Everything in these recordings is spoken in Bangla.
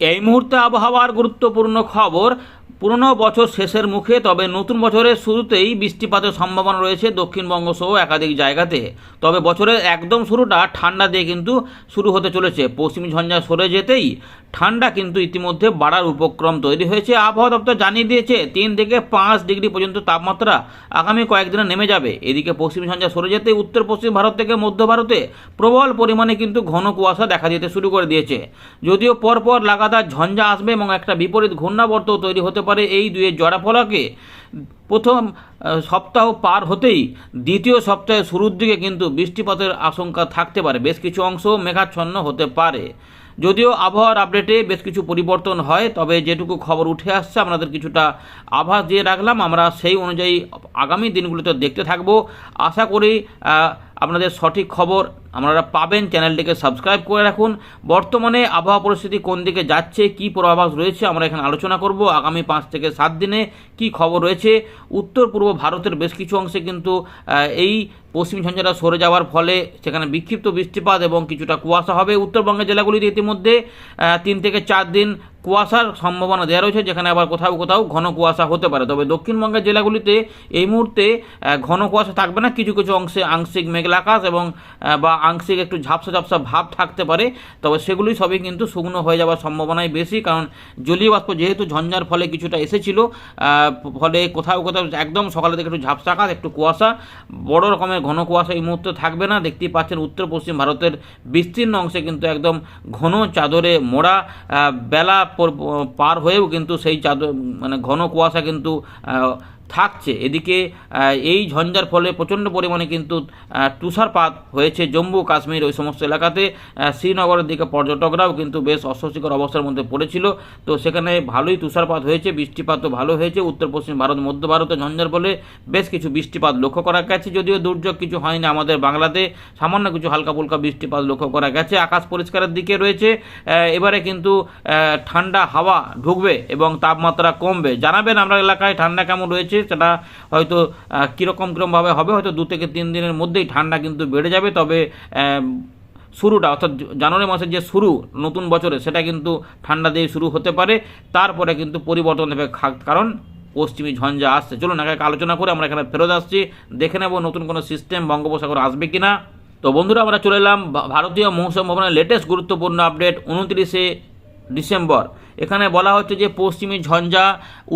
এই মুহূর্তে আবহাওয়ার গুরুত্বপূর্ণ খবর পুরনো বছর শেষের মুখে, তবে নতুন বছরের শুরুতেই বৃষ্টিপাতের সম্ভাবনা রয়েছে দক্ষিণবঙ্গ সহ একাধিক জায়গাতে। তবে বছরের একদম শুরুটা ঠান্ডা দিয়ে কিন্তু শুরু হতে চলেছে। পশ্চিমী ঝঞ্ঝা সরে যেতেই ঠান্ডা কিন্তু ইতিমধ্যে বাড়ার উপক্রম তৈরি হয়েছে। আবহাওয়া দপ্তর জানিয়ে দিয়েছে, তিন থেকে পাঁচ ডিগ্রি পর্যন্ত তাপমাত্রা আগামী কয়েকদিনে নেমে যাবে। এদিকে পশ্চিমী ঝঞ্ঝা সরে যেতে উত্তর পশ্চিম ভারত থেকে মধ্য ভারতে প্রবল পরিমাণে কিন্তু ঘন কুয়াশা দেখা দিতে শুরু করে দিয়েছে। যদিও পরপর লাগাতার ঝঞ্ঝা আসবে এবং একটা বিপরীত ঘূর্ণাবর্তও তৈরি হতে পারে এই দুয়ের জড়া ফলাকে প্রথম সপ্তাহ পার হতেই দ্বিতীয় সপ্তাহের শুরুর দিকে কিন্তু বৃষ্টিপাতের আশঙ্কা থাকতে পারে। বেশ কিছু অংশ মেঘাচ্ছন্ন হতে পারে। যদিও আবহাওয়ার আপডেটে বেশ কিছু পরিবর্তন হয়, তবে যেটুকু খবর উঠে আসছে, আপনাদের কিছুটা আভাস দিয়ে রাখলাম। আমরা সেই অনুযায়ী আগামী দিনগুলোতে দেখতে থাকব। আশা করি আপনাদের সঠিক খবর আপনারা পাবেন। চ্যানেলটিকে সাবস্ক্রাইব করে রাখুন। বর্তমানে আবহাওয়া পরিস্থিতি কোন দিকে যাচ্ছে, কী পূর্বাভাস রয়েছে, আমরা এখানে আলোচনা করব। আগামী পাঁচ থেকে সাত দিনে কি খবর রয়েছে উত্তর পূর্ব ভারতের বেশ কিছু অংশে কিন্তু এই পশ্চিম ঝঞ্ঝাটা সরে যাওয়ার ফলে সেখানে বিক্ষিপ্ত বৃষ্টিপাত এবং কিছুটা কুয়াশা হবে। উত্তরবঙ্গের জেলাগুলিতে ইতিমধ্যে তিন থেকে চার দিন কুয়াশার সম্ভাবনা দেওয়া রয়েছে, যেখানে আবার কোথাও কোথাও ঘন কুয়াশা হতে পারে। তবে দক্ষিণবঙ্গের জেলাগুলিতে এই মুহূর্তে ঘন কুয়াশা থাকবে না, কিছু কিছু অংশে আংশিক মেঘলা আকাশ এবং বা আংশিক একটু ঝাপসা ঝাপসা ভাব থাকতে পারে। তবে সেগুলি সবই কিন্তু শুকনো হয়ে যাওয়ার সম্ভাবনাই বেশি, কারণ জলীয় বাষ্প যেহেতু ঝঞ্ঝার ফলে কিছুটা এসেছিল ফলে কোথাও কোথাও একদম সকালে থেকে একটু ঝাপসা আকাশ, একটু কুয়াশা, বড় রকমের ঘন কুয়াশা এই মুহূর্তে থাকবে না। দেখতেই পাচ্ছেন উত্তর পশ্চিম ভারতের বিস্তীর্ণ অংশে কিন্তু একদম ঘন চাদরে মোড়া বেলা পর- হয়েও কিন্তু সেই চাদর মানে ঘন কুয়াশা কিন্তু থাকছে। এদিকে এই ঝঞ্ঝার ফলে প্রচণ্ড পরিমাণে কিন্তু তুষারপাত হয়েছে জম্মু, কাশ্মীর ওই সমস্ত এলাকাতে। শ্রীনগরের দিকে পর্যটকরাও কিন্তু বেশ অস্বস্তিকর অবস্থার মধ্যে পড়েছিল। তো সেখানে ভালোই তুষারপাত হয়েছে বৃষ্টিপাতও ভালো হয়েছে। উত্তর পশ্চিম ভারত, মধ্য ভারতে ঝঞ্ঝার ফলে বেশ কিছু বৃষ্টিপাত লক্ষ্য করা গেছে। যদিও দুর্যোগ কিছু হয়নি আমাদের বাংলাতে, সামান্য কিছু হালকা ফুলকা বৃষ্টিপাত লক্ষ্য করা গেছে। আকাশ পরিষ্কারের দিকে রয়েছে। এবারে কিন্তু ঠান্ডা হাওয়া ঢুকবে এবং তাপমাত্রা কমবে। জানাবেন আমরা এলাকায় ঠান্ডা কেমন রয়েছে সেটা হয়তো কীরকম কীরকমভাবে হবে, হয়তো দু থেকে তিন দিনের মধ্যেই ঠান্ডা কিন্তু বেড়ে যাবে। তবে শুরুটা, অর্থাৎ জানুয়ারি মাসের যে শুরু, নতুন বছরে সেটা কিন্তু ঠান্ডা দিয়ে শুরু হতে পারে। তারপরে কিন্তু পরিবর্তন হবে কারণ পশ্চিমী ঝঞ্ঝা আসছে। চলুন আগে আলোচনা করে আমরা এখানে ফেরত আসছি। দেখে নেব নতুন কোনো সিস্টেম বঙ্গোপসাগর আসবে কিনা। তো বন্ধুরা, আমরা চলে এলাম ভারতীয় মৌসুম ভবনের লেটেস্ট গুরুত্বপূর্ণ আপডেট উনত্রিশে ডিসেম্বর। এখানে বলা হচ্ছে যে পশ্চিমী ঝঞ্ঝা,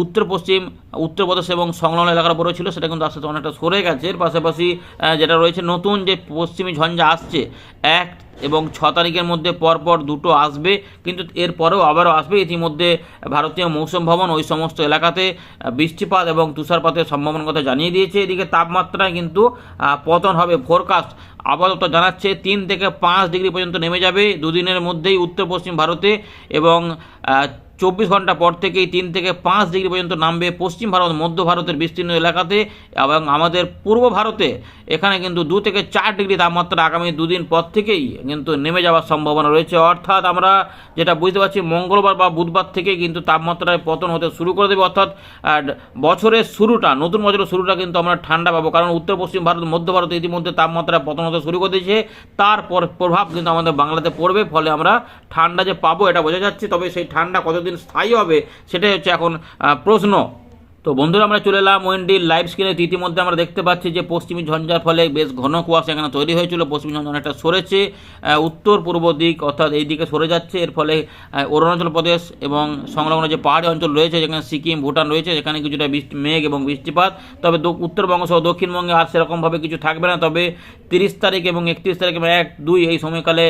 উত্তর পশ্চিম উত্তরপ্রদেশ এবং সংলগ্ন এলাকার উপরে ছিল, সেটা কিন্তু আস্তে আস্তে অনেকটা সরে গেছে। এর পাশাপাশি যেটা রয়েছে নতুন যে পশ্চিমী ঝঞ্ঝা আসছে, এক এবং ছ তারিখের মধ্যে পরপর দুটো আসবে, কিন্তু এরপরেও আবারও আসবে। ইতিমধ্যে ভারতীয় মৌসুম ভবন ওই সমস্ত এলাকাতে বৃষ্টিপাত এবং তুষারপাতের সম্ভাবনার কথা জানিয়ে দিয়েছে। এদিকে তাপমাত্রায় কিন্তু পতন হবে ফোরকাস্ট আপাতত জানাচ্ছে তিন থেকে পাঁচ ডিগ্রি পর্যন্ত নেমে যাবে। দুদিনের মধ্যেই উত্তর পশ্চিম ভারতে এবং চব্বিশ ঘণ্টা পর থেকেই তিন থেকে পাঁচ ডিগ্রি পর্যন্ত নামবে পশ্চিম ভারত, মধ্য ভারতের বিস্তীর্ণ এলাকাতে এবং আমাদের পূর্ব ভারতে এখানে কিন্তু দু থেকে চার ডিগ্রি তাপমাত্রা আগামী দুদিন পর থেকেই কিন্তু নেমে যাওয়ার সম্ভাবনা রয়েছে। অর্থাৎ আমরা যেটা বুঝতে পারছি, মঙ্গলবার বা বুধবার থেকে কিন্তু তাপমাত্রায় পতন হতে শুরু করে দেবে। অর্থাৎ বছরের শুরুটা, নতুন বছরের শুরুটা কিন্তু আমরা ঠান্ডা পাবো। কারণ উত্তর পশ্চিম ভারত, মধ্য ভারতে ইতিমধ্যে তাপমাত্রা পতন হতে শুরু করে দিয়েছে। তারপর প্রভাব কিন্তু আমাদের বাংলাতে পড়বে। ফলে আমরা ঠান্ডা যে পাবো, এটা বোঝা যাচ্ছে। তবে সেই ঠান্ডা কতদিন স্থায়ী হবে সেটাই হচ্ছে এখন প্রশ্ন। তো বন্ধুরা, আমরা চলে এলাম ওয়েন্ডির লাইভ স্ক্রিনে ইতিমধ্যে আমরা দেখতে পাচ্ছি যে পশ্চিমী ঝঞ্ঝার ফলে বেশ ঘন কুয়াশা এখানে তৈরি হয়েছিল। পশ্চিমী ঝঞ্ঝা অনেকটা সরেছে উত্তর পূর্ব দিক অর্থাৎ এই দিকে সরে যাচ্ছে। এর ফলে অরুণাচল প্রদেশ এবং সংলগ্ন যে পাহাড়ি অঞ্চল রয়েছে, যেখানে সিকিম, ভুটান রয়েছে, সেখানে কিছুটা বৃষ্টি মেঘ এবং বৃষ্টিপাত। তবে উত্তরবঙ্গ সহ দক্ষিণবঙ্গে আর সেরকমভাবে কিছু থাকবে না। তবে তিরিশ তারিখ এবং একত্রিশ তারিখ এবং এক, দুই এই সময়কালে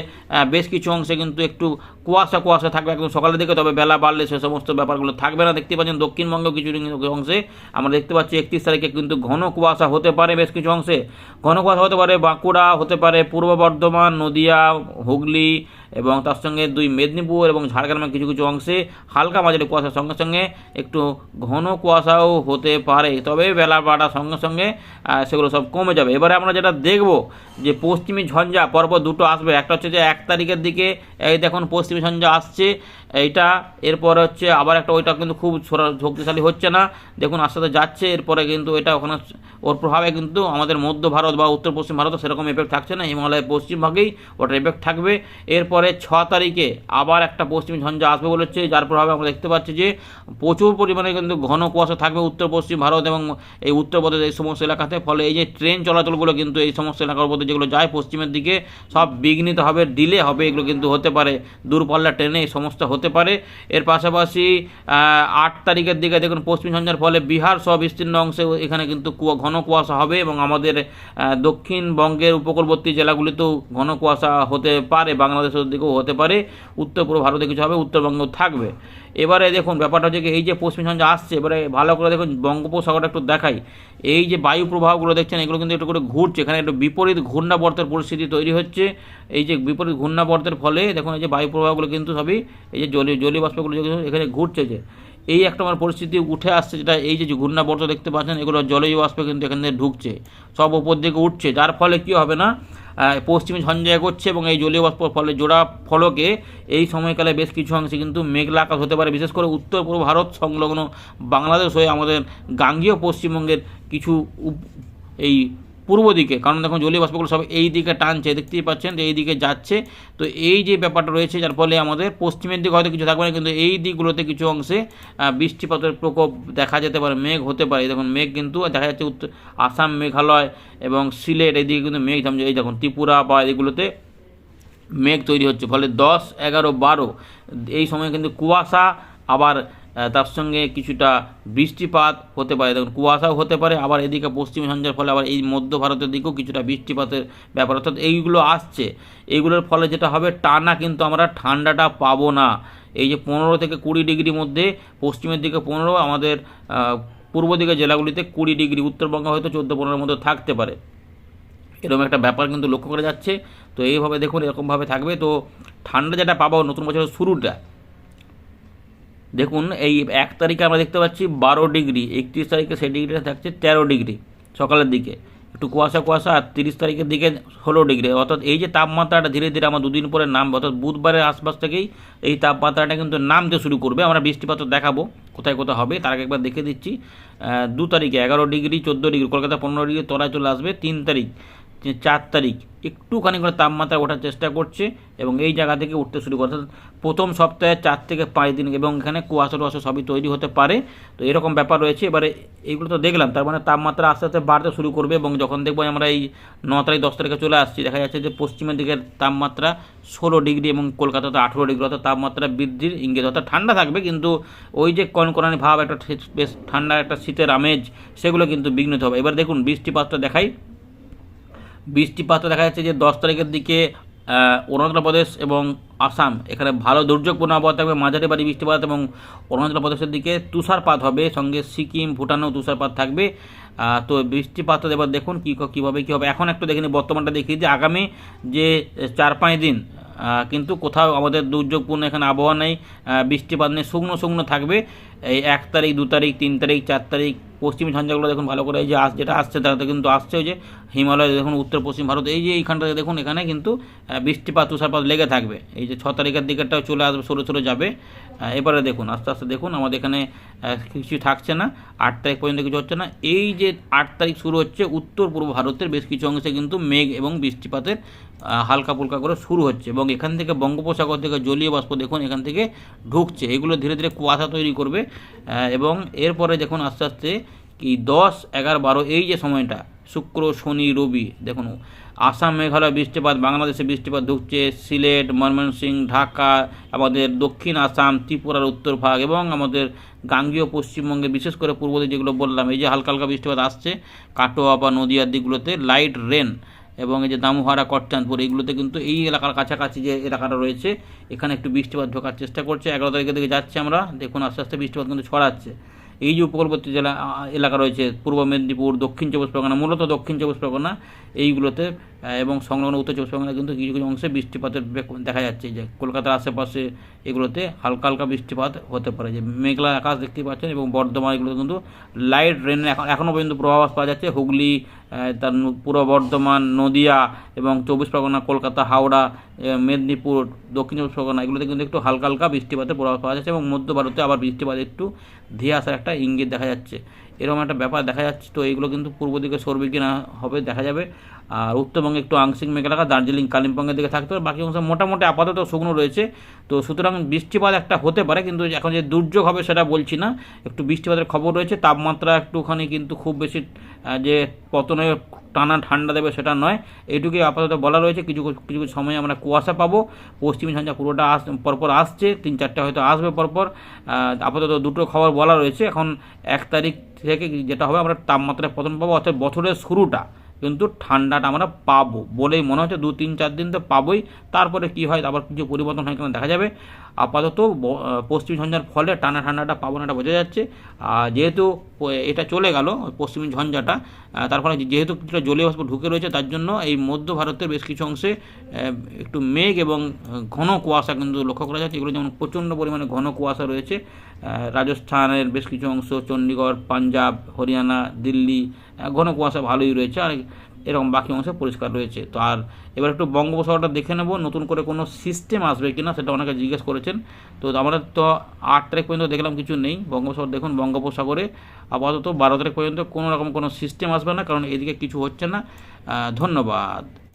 বেশ কিছু অংশে কিন্তু একটু কুয়াশা কুয়াশা থাকবে একদম সকালের দিকে, তবে বেলা বাড়লে সে সমস্ত ব্যাপারগুলো থাকবে না। দেখতে পাচ্ছেন দক্ষিণবঙ্গ কিছু অংশে, আমরা দেখতে পাচ্ছি একত্রিশ তারিখে কিন্তু ঘন কুয়াশা হতে পারে বেশ কিছু অংশে। ঘন কুয়াশা হতে পারে বাঁকুড়া, হতে পারে পূর্ব বর্ধমান, নদিয়া, হুগলি এবং তার সঙ্গে দুই মেদিনীপুর এবং ঝাড়গ্রামের কিছু কিছু অংশে হালকা মাঝারি কুয়াশার সঙ্গে সঙ্গে একটু ঘন কুয়াশাও হতে পারে। তবে বেলা বাড়ার সঙ্গে সঙ্গে সেগুলো সব কমে যাবে। এবারে আমরা যেটা দেখব যে পশ্চিমী ঝঞ্ঝা পর্ব দুটো আসবে। একটা হচ্ছে যে এক তারিখের দিকে, এই দেখুন পশ্চিমী ঝঞ্ঝা আসছে। এইটা, এরপরে হচ্ছে আবার একটা, ওইটা কিন্তু খুব শক্তিশালী হচ্ছে না। দেখুন, আস্তে আস্তে যাচ্ছে, এরপরে কিন্তু এটা ওখানে ওর প্রভাবে কিন্তু আমাদের মধ্য ভারত বা উত্তর পশ্চিম ভারতে সেরকম এফেক্ট থাকছে না, হিমালয়ের পশ্চিম ভাগেই ওটার এফেক্ট থাকবে। এরপরে ছ তারিখে আবার একটা পশ্চিম ঝঞ্ঝা আসবে বলেছে যার প্রভাবে আমরা দেখতে পাচ্ছি যে প্রচুর পরিমাণে কিন্তু ঘন কুয়াশা থাকবে উত্তর পশ্চিম ভারত এবং এই উত্তরপ্রদেশ এই সমস্ত এলাকাতে। ফলে এই যে ট্রেন চলাচলগুলো কিন্তু এই সমস্ত এলাকার মধ্যে যেগুলো যায়, পশ্চিমের দিকে সব বিঘ্নিত হবে, ডিলে হবে, এগুলো কিন্তু হতে পারে। দূরপাল্লা ট্রেনে এই সমস্ত হতে পারে। এর পাশাপাশি আট তারিখের দিকে দেখুন পশ্চিম ঝঞ্ঝার ফলে বিহার সহ বিস্তীর্ণ অংশে এখানে কিন্তু কুয়া- ঘন কুয়াশা হবে এবং আমাদের দক্ষিণবঙ্গের উপকূলবর্তী জেলাগুলিতেও ঘন কুয়াশা হতে পারে, বাংলাদেশের দিকেও হতে পারে। উত্তর পূর্ব ভারতে কিছু হবে, উত্তরবঙ্গেও থাকবে। এবারে দেখুন, ব্যাপারটা হচ্ছে এই যে পশ্চিম ঝঞ্ঝা আসছে, এবারে ভালো করে দেখুন, বঙ্গোপসাগরটা একটু দেখাই। এই যে বায়ু প্রবাহগুলো দেখছেন, এগুলো কিন্তু একটু করে ঘুরছে, এখানে একটু বিপরীত ঘূর্ণাবর্তের পরিস্থিতি তৈরি হচ্ছে। এই যে বিপরীত ঘূর্ণাবর্তের ফলে দেখুন, এই যে বায়ু প্রবাহগুলো কিন্তু সবই, এই যে জলীয় জলীয় বাষ্পগুলো এখানে ঘুরছে যে। এই একটা আমার পরিস্থিতি উঠে আসছে, যেটা এই যে ঘূর্ণাবর্ত দেখতে পাচ্ছেন, এগুলো জলীয় বাষ্প কিন্তু এখান ঢুকছে, সব উপর দিকে উঠছে। যার ফলে কী হবে না পশ্চিমে ঝঞ্ঝায় করছে এবং এই জলীয় বাষ্প ফলে জোড়া ফলকে এই সময়কালে বেশ কিছু অংশে কিন্তু মেঘলা আকাশ হতে পারে। বিশেষ করে উত্তর পূর্ব ভারত সংলগ্ন বাংলাদেশ হয়ে আমাদের গাঙ্গীয় পশ্চিমবঙ্গের কিছু এই পূর্ব দিকে। কারণ দেখুন, জলীয় বাষ্পগুলো সব এই দিকে টানছে, দেখতেই পাচ্ছেন যে এই দিকে যাচ্ছে। তো এই যে ব্যাপারটা রয়েছে, যার ফলে আমাদের পশ্চিমের দিকে হয়তো কিছু থাকবে না, কিন্তু এই দিকগুলোতে কিছু অংশে বৃষ্টিপাতের প্রকোপ দেখা যেতে পারে, মেঘ হতে পারে। দেখুন, মেঘ কিন্তু দেখা যাচ্ছে উত্তর, আসাম মেঘালয় এবং সিলেট এইদিকে কিন্তু মেঘ থামছে। এই দেখুন, ত্রিপুরা বা এদিকগুলোতে মেঘ তৈরি হচ্ছে। ফলে দশ, এগারো, বারো, এই সময় কিন্তু কুয়াশা, আবার তার সঙ্গে কিছুটা বৃষ্টিপাত হতে পারে। দেখুন, কুয়াশাও হতে পারে, আবার এদিকে পশ্চিম ঝঞ্ঝার ফলে আবার এই মধ্য ভারতের দিকেও কিছুটা বৃষ্টিপাতের ব্যাপার। অর্থাৎ এইগুলো আসছে। এইগুলোর ফলে যেটা হবে, টানা কিন্তু আমরা ঠান্ডাটা পাবো না। এই যে পনেরো থেকে কুড়ি ডিগ্রির মধ্যে, পশ্চিমের দিকে পনেরো, আমাদের পূর্ব দিকে জেলাগুলিতে কুড়ি ডিগ্রি, উত্তরবঙ্গে হয়তো চোদ্দ পনেরোর মধ্যে থাকতে পারে। এরকম একটা ব্যাপার কিন্তু লক্ষ্য করা যাচ্ছে। তো এইভাবে দেখুন, এরকমভাবে থাকবে। তো ঠান্ডা যেটা পাবো নতুন বছরের শুরুটা দেখুন, এই এক তারিখে আমরা দেখতে পাচ্ছি বারো ডিগ্রি, একত্রিশ তারিখে সেই ডিগ্রিটা থাকছে তেরো ডিগ্রি সকালের দিকে। একটু কুয়াশা কুয়াশা, আর তিরিশ তারিখের দিকে ষোলো ডিগ্রি। অর্থাৎ এই যে তাপমাত্রাটা ধীরে ধীরে আমার দুদিন পরে নামবে, অর্থাৎ বুধবারের আশপাশ থেকেই এই তাপমাত্রাটা কিন্তু নামতে শুরু করবে। আমরা বৃষ্টিপাত দেখাবো কোথায় কোথায় হবে, তার আগে একবার দেখে দিচ্ছি। দু তারিখে এগারো ডিগ্রি, চোদ্দ ডিগ্রি, কলকাতা পনেরো ডিগ্রি, তলায় চলে আসবে তিন তারিখ। যে চার তারিখ, একটুখানি করে তাপমাত্রা ওঠার চেষ্টা করছে এবং এই জায়গা থেকে উঠতে শুরু করে। অর্থাৎ প্রথম সপ্তাহে চার থেকে পাঁচ দিন এবং এখানে কুয়াশা টুয়াশা সবই তৈরি হতে পারে। তো এরকম ব্যাপার রয়েছে। এবারে এইগুলো তো দেখলাম, তার মানে তাপমাত্রা আস্তে আস্তে বাড়তে শুরু করবে এবং যখন দেখব আমরা এই ন তারিখ, দশ তারিখে চলে আসছি, দেখা যাচ্ছে যে পশ্চিমের দিকের তাপমাত্রা ষোলো ডিগ্রি এবং কলকাতাতে আঠেরো ডিগ্রি, অর্থাৎ তাপমাত্রা বৃদ্ধির ইঙ্গিত। অর্থাৎ ঠান্ডা থাকবে, কিন্তু ওই যে কনকনানি ভাব, একটা বেশ ঠান্ডা একটা শীতের আমেজ, সেগুলো কিন্তু বিঘ্নিত হবে। এবার দেখুন, বৃষ্টিপাতটা দেখাই। বৃষ্টিপাত দেখা যাচ্ছে যে দশ তারিখের দিকে অরুণাচল প্রদেশ এবং আসাম। এখানে ভালো দুর্যোগপূর্ণ আবহাওয়া থাকবে মাঝারি বাড়ি বৃষ্টিপাত এবং অরুণাচল প্রদেশের দিকে তুষারপাত হবে। সঙ্গে সিকিম, ভুটানেও তুষারপাত থাকবে। তো বৃষ্টিপাত এবার দেখুন কী কীভাবে কী হবে। এখন একটু দেখিনি বর্তমানটা দেখি যে আগামী যে চার পাঁচ দিন কিন্তু কোথাও আমাদের দুর্যোগপূর্ণ এখানে আবহাওয়া নেই বৃষ্টিপাত নেই, শুকনো শুকনো থাকবে। এই এক তারিখ, দু তারিখ, তিন তারিখ, চার তারিখ, পশ্চিমী ঝঞ্ঝাগুলো দেখুন ভালো করে, এই যে আস, যেটা আসছে তাতে কিন্তু আসছে যে হিমালয়, দেখুন উত্তর, পশ্চিম ভারত, এই যে এইখানটাতে দেখুন এখানে কিন্তু বৃষ্টিপাত, তুষারপাত লেগে থাকবে। এই যে ছ তারিখের দিকেরটাও চলে আসবে, সরে সরে যাবে। এবারে দেখুন, আস্তে আস্তে দেখুন, আমাদের এখানে কিছু থাকছে না, আট তারিখ পর্যন্ত কিছু হচ্ছে না। এই যে আট তারিখ শুরু হচ্ছে উত্তর পূর্ব ভারতের বেশ কিছু অংশে কিন্তু মেঘ এবং বৃষ্টিপাতের হালকা ফুলকা করে শুরু হচ্ছে এবং এখান থেকে বঙ্গোপসাগর থেকে জলীয় বাষ্প দেখুন, এখান থেকে ঢুকছে। এগুলো ধীরে ধীরে কুয়াশা তৈরি করবে এবং এরপরে দেখুন আস্তে আস্তে কি দশ, এগারো, বারো, এই যে সময়টা, শুক্র, শনি, রবি, দেখুন। আসাম, মেঘালয় বৃষ্টিপাত, বাংলাদেশে বৃষ্টিপাত ঢুকছে, সিলেট ময়মনসিং ঢাকা, আমাদের দক্ষিণ আসাম, ত্রিপুরার উত্তর ভাগ এবং আমাদের গাঙ্গীয় পশ্চিমবঙ্গে, বিশেষ করে পূর্ব দিকে যেগুলো বললাম, এই যে হালকা হালকা বৃষ্টিপাত আসছে, কাটোয়া বা নদীয়ার দিকগুলোতে লাইট রেন এবং এই যে দামোহারা কটচাঁদপুর এইগুলোতে কিন্তু এই এলাকার কাছাকাছি যে এলাকাটা রয়েছে, এখানে একটু বৃষ্টিপাত ঢোকার চেষ্টা করছে। এগারো তারিখের দিকে যাচ্ছে আমরা। দেখুন, আস্তে আস্তে বৃষ্টিপাত কিন্তু ছড়াচ্ছে। এই যে উপকূলবর্তী জেলা এলাকা রয়েছে, পূর্ব মেদিনীপুর, দক্ষিণ চব্বিশ পরগনা, মূলত দক্ষিণ চব্বিশ পরগনা, এইগুলোতে এবং সংলগ্ন উত্তর চব্বিশ পরগনা কিন্তু কিছু কিছু অংশে বৃষ্টিপাতের দেখা যাচ্ছে যে কলকাতার আশেপাশে এগুলোতে হালকা হালকা বৃষ্টিপাত হতে পারে। যে মেঘলা আকাশ দেখতে পাচ্ছেন এবং বর্ধমান এগুলো কিন্তু লাইট রেন এখন এখনও পর্যন্ত প্রভাবাস পাওয়া যাচ্ছে। হুগলি তার পূর্ব বর্ধমান, নদিয়া এবং চব্বিশ পরগনা, কলকাতা, হাওড়া মেদিনীপুর, দক্ষিণ চব্বিশ পরগনা এগুলোতে কিন্তু একটু হালকা হালকা বৃষ্টিপাতের প্রভাব পাওয়া যাচ্ছে এবং মধ্য ভারতে আবার বৃষ্টিপাত একটু ধেয়ে আসার একটা ইঙ্গিত দেখা যাচ্ছে। এরকম একটা ব্যাপার দেখা যাচ্ছে। তো এইগুলো কিন্তু পূর্ব দিকে সরবে কি না হবে দেখা যাবে। আর উত্তরবঙ্গে একটু আংশিক মেঘালাকা দার্জিলিং, কালিম্পংয়ের দিকে থাকতে পারে। বাকি অংশ মোটামুটি আপাতত শুকনো রয়েছে। তো সুতরাং বৃষ্টিপাত একটা হতে পারে, কিন্তু এখন যে দুর্যোগ হবে সেটা বলছি না। একটু বৃষ্টিপাতের খবর রয়েছে, তাপমাত্রা একটুখানি কিন্তু খুব বেশি যে পতনে টানা ঠান্ডা দেবে সেটা নয়। এইটুকুই আপাতত বলা রয়েছে। কিছু কিছু কিছু সময় আমরা কুয়াশা পাবো। পশ্চিমী ঝঞ্ঝা পুরোটা আস, পরপর আসছে। তিন চারটে হয়তো আসবে পরপর। আপাতত দুটো খবর বলা রয়েছে। এখন এক তারিখ থেকে যেটা হবে, আমরা তাপমাত্রায় পতন পাবো। অর্থাৎ বছরের শুরুটা কিন্তু ঠান্ডাটা আমরা পাবো। বলেই মনে হচ্ছে দু, তিন, চার দিন তো পাবোই। তারপরে কি হয়, আবার কিছু পরিবর্তন হয় কিনা দেখা যাবে। আপাতত পশ্চিম ঝঞ্ঝার ফলে টানা ঠান্ডাটা পাবো না, এটা বোঝা যাচ্ছে। আর যেহেতু এটা চলে গেল, পশ্চিম ঝঞ্ঝাটা তার ফলে যেহেতু কিছুটা জলীয় বাষ্প ঢুকে রয়েছে, তার জন্য এই মধ্য ভারতের বেশ কিছু অংশে একটু মেঘ এবং ঘন কুয়াশা কিন্তু লক্ষ্য করা যাচ্ছে। এগুলো যেমন প্রচণ্ড পরিমাণে ঘন কুয়াশা রয়েছে রাজস্থানের বেশ কিছু অংশ চণ্ডীগড় পাঞ্জাব, হরিয়ানা, দিল্লি ঘন কুয়াশা ভালোই রয়েছে আর এরকম বাকি অংশে পরিষ্কার রয়েছে। তো আর এবার একটু বঙ্গোপসাগরটা দেখে নেব, নতুন করে কোনো সিস্টেম আসবে কিনা সেটা অনেকে জিজ্ঞেস করেছেন। তো আমরা তো আট তারিখ পর্যন্ত দেখলাম কিছু নেই। বঙ্গোপসাগর দেখুন, বঙ্গোপসাগরে আপাতত বারো তারিখ পর্যন্ত কোনো রকম কোনো সিস্টেম আসবে না, কারণ এদিকে কিছু হচ্ছে না। ধন্যবাদ।